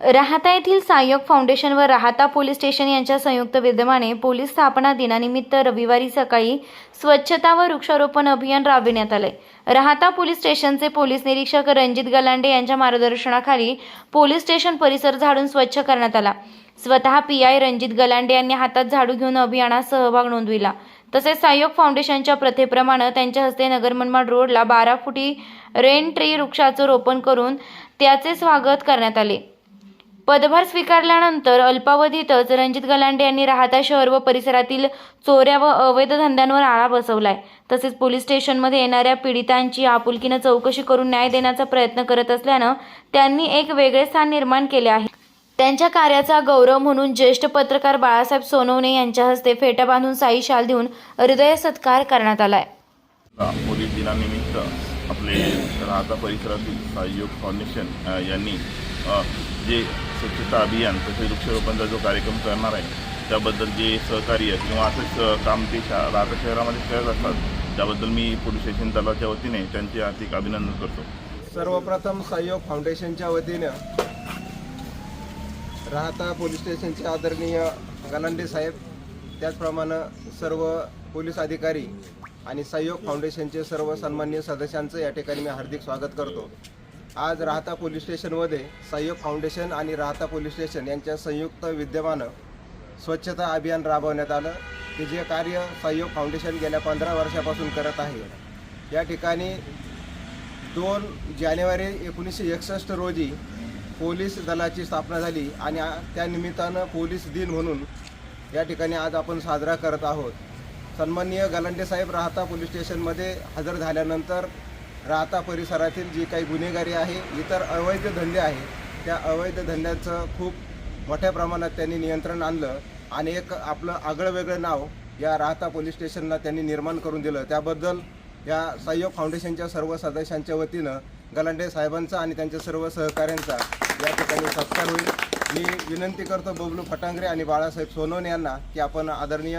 राहता येथील सहाय्यक फाउंडेशन व राहता पोलीस स्टेशन यांच्या संयुक्त विद्यमाने पोलीस स्थापना दिनानिमित्त रविवारी सकाळी स्वच्छता व वृक्षारोपण अभियान राबविण्यात आले. राहता पोलीस स्टेशनचे पोलीस निरीक्षक रणजित गलांडे यांच्या मार्गदर्शनाखाली पोलीस स्टेशन परिसर झाडून स्वच्छ करण्यात आला. स्वतः पी आय रणजित गलांडे यांनी हातात झाडू घेऊन अभियानात सहभाग नोंदविला. तसेच सहयोग फाउंडेशनच्या प्रथेप्रमाणे त्यांच्या हस्ते नगर मनमाड रोडला बारा फुटी रेन ट्री वृक्षाचं रोपण करून त्याचे स्वागत करण्यात आले. पदभार स्वीकारल्यानंतर अल्पावधीतच रणजित गलांडे यांनी राहता शहर व परिसरातील चोऱ्या व अवैध धंद्यांवर आळा बसवलाय. तसेच पोलीस स्टेशनमध्ये येणाऱ्या पीडितांची आपुलकीनं चौकशी करून न्याय देण्याचा प्रयत्न करत असल्यानं त्यांनी एक वेगळे स्थान निर्माण केले आहे. त्यांच्या कार्याचा गौरव म्हणून ज्येष्ठ पत्रकार बाळासाहेब सोनवणे यांच्या हस्ते फेटा बांधून साई शाल देऊन हृदय सत्कार करण्यात आलाय. पोलीस दिनानिमित्त आपले राहता परिसरातील सहयोग फाउंडेशन यांनी जे स्वच्छता अभियान तसेच वृक्षारोपणचा जो कार्यक्रम करणार आहे त्याबद्दल जे सहकार्य किंवा असंच काम ते शा राहता शहरामध्ये करत असतात त्याबद्दल मी पोलीस स्टेशन दलाच्या वतीने त्यांचे हार्दिक अभिनंदन करतो. सर्वप्रथम सहयोग फाउंडेशनच्या वतीनं राहता पोलीस स्टेशनचे आदरणीय गलांडे साहेब त्याचप्रमाणे सर्व पोलीस अधिकारी आणि सहयोग फाउंडेशनचे सर्व सन्मान्य सदस्यांचं या ठिकाणी मी हार्दिक स्वागत करतो. आज राहता पोलीस स्टेशनमध्ये सहयोग फाउंडेशन आणि राहता पोलीस स्टेशन यांच्या संयुक्त विद्यमानं स्वच्छता अभियान राबवण्यात आलं. की जे कार्य सहयोग फाउंडेशन गेल्या पंधरा वर्षापासून करत आहे. या ठिकाणी दोन जानेवारी एकोणीसशे एकसष्ट रोजी पोलीस दलाची स्थापना झाली आणि त्यानिमित्तानं पोलीस दिन म्हणून या ठिकाणी आज आपण साजरा करत आहोत. सन्माननीय गलांडे साहेब राहता पोलीस स्टेशनमध्ये हजर झाल्यानंतर राहता परिसरातील जी काही गुन्हेगारी आहे इतर अवैध धंदे आहे त्या अवैध धंद्याचं खूप मोठ्या प्रमाणात त्यांनी नियंत्रण आणलं आणि एक आपलं आगळं वेगळं नाव या राहता पोलीस स्टेशनला त्यांनी निर्माण करून दिलं. त्याबद्दल या सहयोग फाउंडेशनच्या सर्व सदस्यांच्या वतीनं गलांडे साहेबांचा आणि त्यांच्या सर्व सहकाऱ्यांचा या ठिकाणी सत्कार होईल. मी विनंती करतो बबलू फटांगरे आणि बाळासाहेब सोनवणे यांना की आपण आदरणीय